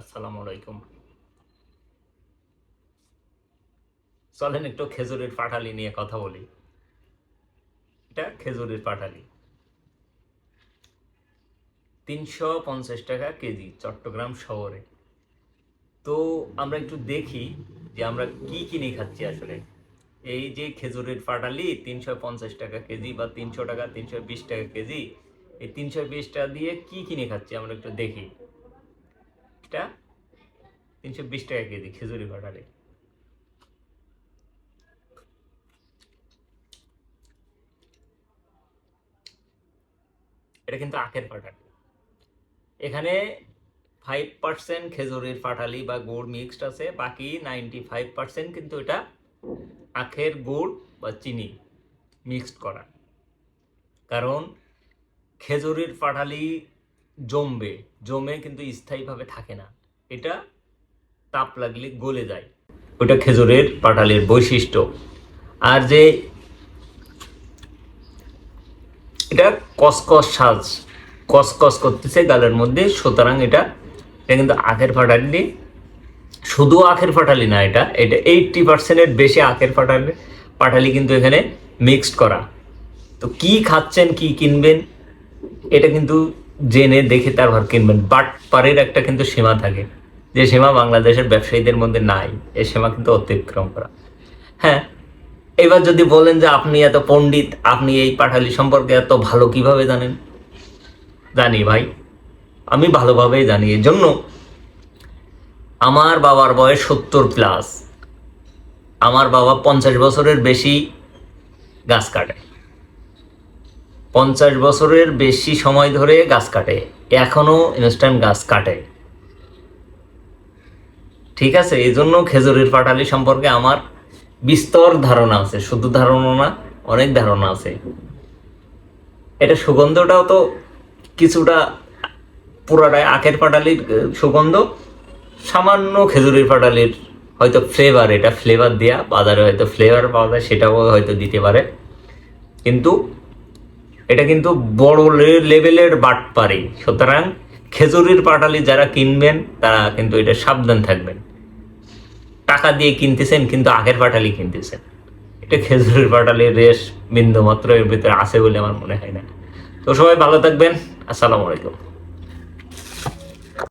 আসসালামু আলাইকুম। চলেন একটু খেজুরের পাটালি নিয়ে কথা বলি। এটা খেজুরের পাটালি। তিনশো পঞ্চাশ টাকা কেজি চট্টগ্রাম শহরে। তো আমরা একটু দেখি যে আমরা কি কিনে খাচ্ছি আসলে। এই যে খেজুরের পাটালি, তিনশো পঞ্চাশ টাকা কেজি বা তিনশো টাকা, তিনশো বিশ টাকা কেজি, এই তিনশো বিশ টাকা দিয়ে কি কিনে খাচ্ছি আমরা একটু দেখি। এটা তিনশো বিশ টাকা কেজি খেজুরি পাটালি এটা কিন্তু আখের পাটালি এখানে ফাইভ পার্সেন্ট খেজুরির পাটালি বা গুড় মিক্সড আছে, বাকি নাইনটি ফাইভ পার্সেন্ট কিন্তু এটা আখের গুড় বা চিনি মিক্সড করা। কারণ খেজুরির পাটালি জমবে। জমে কিন্তু স্থায়ীভাবে থাকে না। এটা তাপ লাগলে গলে যায়। ওটা খেজুরের পাটালির বৈশিষ্ট্য। আর যে এটা কসকস সাজ। কসকস করতেছে গালের মধ্যে, সুতরাং এটা এটা কিন্তু আখের ফাটালি। শুধু আখের ফাটালি না এটা এটা এইটটি পার্সেন্টের বেশি আখের ফাটালি, পাটালি কিন্তু এখানে মিক্সড করা। তো কি খাচ্ছেন, কি কিনবেন, এটা কিন্তু জেনে দেখে তারপর কিনবেন। বাট পারের একটা কিন্তু সীমা থাকে, যে সীমা বাংলাদেশের ব্যবসায়ীদের মধ্যে নাই। এই সীমা কিন্তু অতিক্রম করা। হ্যাঁ এবার যদি বলেন যে আপনি এত পণ্ডিত, আপনি এই পাঠালি সম্পর্কে এত ভালো কীভাবে জানেন? জানি ভাই, আমি ভালোভাবেই জানি। এর জন্য আমার বাবার বয়স সত্তর প্লাস আমার বাবা পঞ্চাশ বছরের বেশি গাছ কাটে। পঞ্চাশ বছরের বেশি সময় ধরে গাছ কাটে। এখনও ইনস্ট্যান্ট গাছ কাটে। ঠিক আছে এই জন্য খেজুরের পাটালি সম্পর্কে আমার বিস্তর ধারণা আছে। শুধু ধারণা না, অনেক ধারণা আছে। এটা সুগন্ধটাও তো কিছুটা পুরাটাই আখের পাটালির সুগন্ধ। সামান্য খেজুরের পাটালির হয়তো ফ্লেভার এটা ফ্লেভার দেয়া, বাজারে হয়তো ফ্লেভার পাওয়া যায়, সেটাও হয়তো দিতে পারে। কিন্তু এটা কিন্তু বড় লেভেলের বাটপারি সুতরাং খেজুরির পাটালি যারা কিনবেন, তারা কিন্তু এটা সাবধান থাকবেন। টাকা দিয়ে কিনতেছেন, কিন্তু আগের পাটালি কিনতেছেন। এটা খেজুরের পাটালির রেশ বিন্দু মাত্র এর ভিতরে আছে বলে আমার মনে হয় না। তো সবাই ভালো থাকবেন। আসসালামু আলাইকুম।